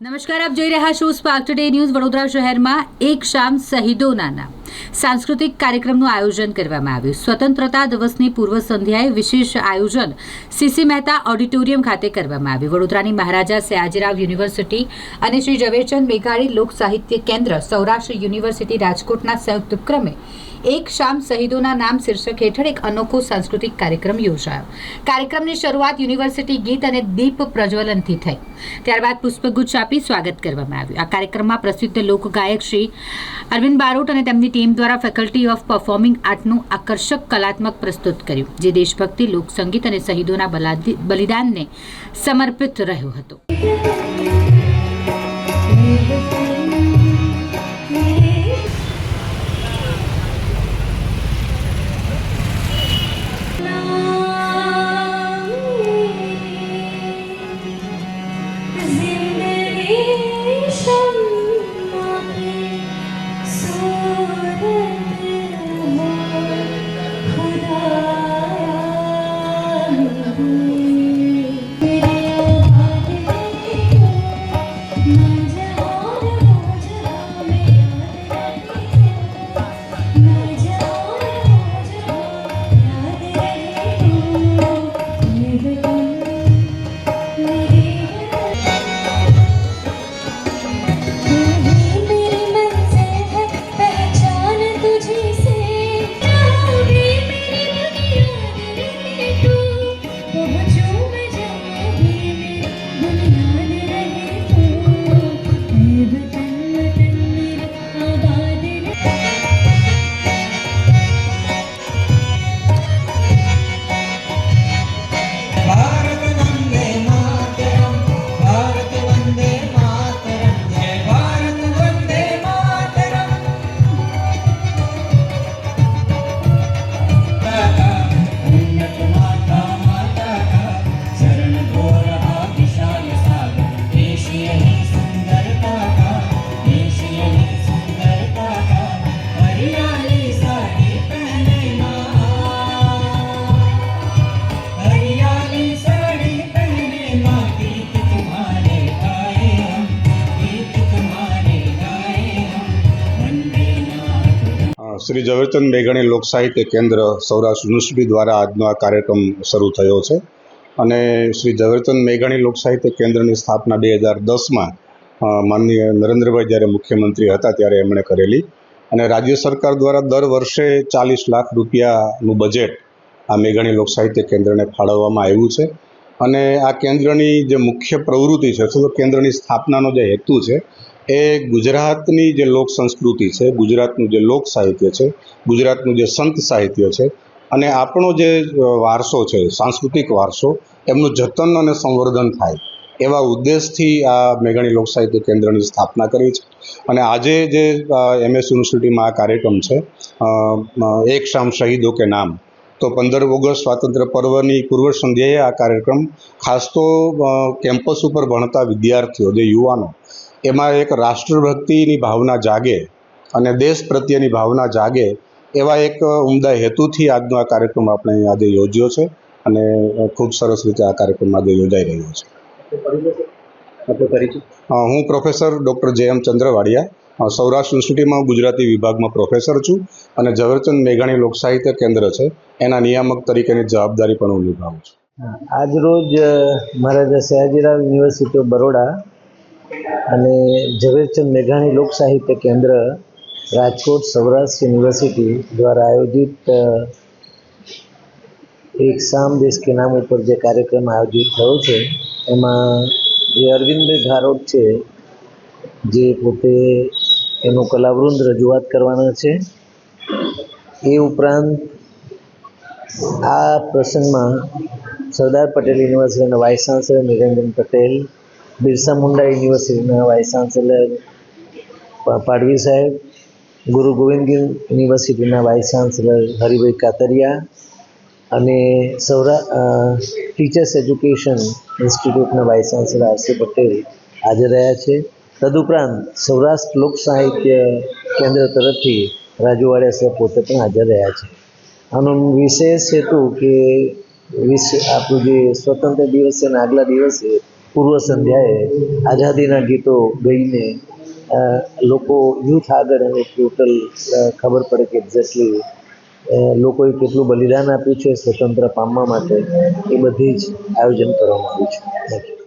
નમસ્કાર આપ જોઈ રહ્યા છો સ્પાર્ક ટુડે ન્યૂઝ વડોદરા શહેરમાં એક શામ શહીદોના નામ. સાંસ્કૃતિક કાર્યક્રમનું આયોજન કરવામાં આવ્યું. સ્વતંત્રતા દિવસની પૂર્વ સંધ્યાએ વિશેષ આયોજન સીસી મહેતા ઓડિટોરિયમ ખાતે કરવામાં આવ્યું. વડોદરાની મહારાજા સયાજીરાવ યુનિવર્સિટી અને શ્રી ઝવેરચંદ મેઘાણી લોક સાહિત્ય કેન્દ્ર સૌરાષ્ટ્ર યુનિવર્સિટી રાજકોટના સંયુક્ત ઉપક્રમે એક શામ શહીદોના નામ શીર્ષક હેઠળ એક અનોખો સાંસ્કૃતિક કાર્યક્રમ યોજાયો. કાર્યક્રમની શરૂઆત યુનિવર્સિટી ગીત અને દીપ પ્રજ્વલનથી થઈ. ત્યારબાદ પુષ્પગુચ્છ આપી સ્વાગત કરવામાં આવ્યું. આ કાર્યક્રમમાં પ્રસિદ્ધ લોકગાયક શ્રી અરવિંદ બારોટ અને તેમની ટીમ દ્વારા ફેકલ્ટી ઓફ પરફોર્મિંગ આર્ટનું આકર્ષક કલાત્મક પ્રસ્તુત કર્યું, જે દેશભક્તિ, લોકસંગીત અને શહીદોના બલિદાનને સમર્પિત રહ્યો હતો. Thank શ્રી ઝવેરચંદ મેઘાણી લોક સાહિત્ય કેન્દ્ર સૌરાષ્ટ્ર યુનિવર્સિટી દ્વારા આજનો આ કાર્યક્રમ શરૂ થયો છે. અને શ્રી ઝવેરચંદ મેઘાણી લોક સાહિત્ય કેન્દ્રની સ્થાપના બે હજાર દસમાં માનનીય નરેન્દ્રભાઈ જ્યારે મુખ્યમંત્રી હતા ત્યારે એમણે કરેલી. અને રાજ્ય સરકાર દ્વારા દર વર્ષે ચાલીસ લાખ રૂપિયાનું બજેટ આ મેઘાણી લોક સાહિત્ય કેન્દ્રને ફાળવવામાં આવ્યું છે. અને આ કેન્દ્રની જે મુખ્ય પ્રવૃત્તિ છે, અથવા તો કેન્દ્રની સ્થાપનાનો જે હેતુ છે એ ગુજરાતની જે લોક સંસ્કૃતિ છે, ગુજરાતનું જે લોક સાહિત્ય છે, ગુજરાતનું જે સંત સાહિત્ય છે અને આપણો જે વારસો છે, સાંસ્કૃતિક વારસો, એમનું જતન અને સંવર્ધન થાય. એવા ઉદ્દેશથી આ મેઘાણી લોક સાહિત્ય કેન્દ્રની સ્થાપના કરી છે. અને આજે જે એમએસ યુનિવર્સિટીમાં આ કાર્યક્રમ છે એક શામ શહીદો કે નામ. તો પંદર ઓગસ્ટ સ્વાતંત્ર્ય પર્વની પૂર્વ સંધ્યાએ આ કાર્યક્રમ ખાસ તો કેમ્પસ ઉપર ભણતા વિદ્યાર્થીઓ, જે યુવાનો એમાં એક રાષ્ટ્રભક્તિની ભાવના જાગે અને દેશ પ્રત્યેની ભાવના જાગે એવા એક ઉમદા હેતુથી આજનો આ કાર્યક્રમ આપણે આજે યોજ્યો છે અને ખૂબ સરસ રીતે આ કાર્યક્રમ આજે યોજાઈ રહ્યો છે. હું પ્રોફેસર ડૉક્ટર જે એમ ચંદ્રવાડિયા સૌરાષ્ટ્ર યુનિવર્સિટીમાં ગુજરાતી વિભાગમાં પ્રોફેસર છું અને ઝવેરચંદ મેઘાણી લોકસાહિત્ય કેન્દ્ર છે. એના નિયામક તરીકેની જવાબદારી પણ હું નિભાવું છું. આજ રોજ અ, મહારાજા સયાજીરાવ યુનિવર્સિટી ઓફ બરોડા અને ઝવેરચંદ મેઘાણી લોક સાહિત્ય કેન્દ્ર રાજકોટ સૌરાષ્ટ્ર યુનિવર્સિટી દ્વારા આયોજિત એક સામ દેશ કે નામ ઉપર જે કાર્યક્રમ આયોજિત થયો છે, એમાં જે અરવિંદભાઈ ઘારોટ છે, જે પોતે એનું કલાવૃંદ રજૂઆત કરવાના છે, એ ઉપરાંત આ પ્રસંગમાં સરદાર પટેલ યુનિવર્સિટીના વાઇસ ચાન્સલર નિરંજન પટેલ બિરસા મુંડા યુનિવર્સિટીના વાઇસ ચાન્સેલર પાડવી સાહેબ, ગુરુ ગોવિંદ ગીર યુનિવર્સિટીના વાઇસ ચાન્સેલર હરિભાઈ કાતરિયા અને સૌરા teachers education ઇન્સ્ટિટ્યૂટના vice chancellor R C Patel હાજર રહ્યા છે. તદુપરાંત સૌરાષ્ટ્ર લોક સાહિત્ય કેન્દ્ર તરફથી રાજુવાડિયા સાહેબ પોતે પણ હાજર રહ્યા છે. આનો વિશેષ હેતુ કે વિશ્વ આપણું જે સ્વતંત્ર દિવસ છે અને આગલા દિવસે પૂર્વ સંધ્યાએ આઝાદીના ગીતો ગઈને લોકો યુથ આગળ અને ટોટલ ખબર પડે કે એક્ઝેક્ટલી લોકોએ કેટલું બલિદાન આપ્યું છે સ્વતંત્ર પામવા માટે, એ બધી જ આયોજન કરવામાં આવ્યું છે. Thank you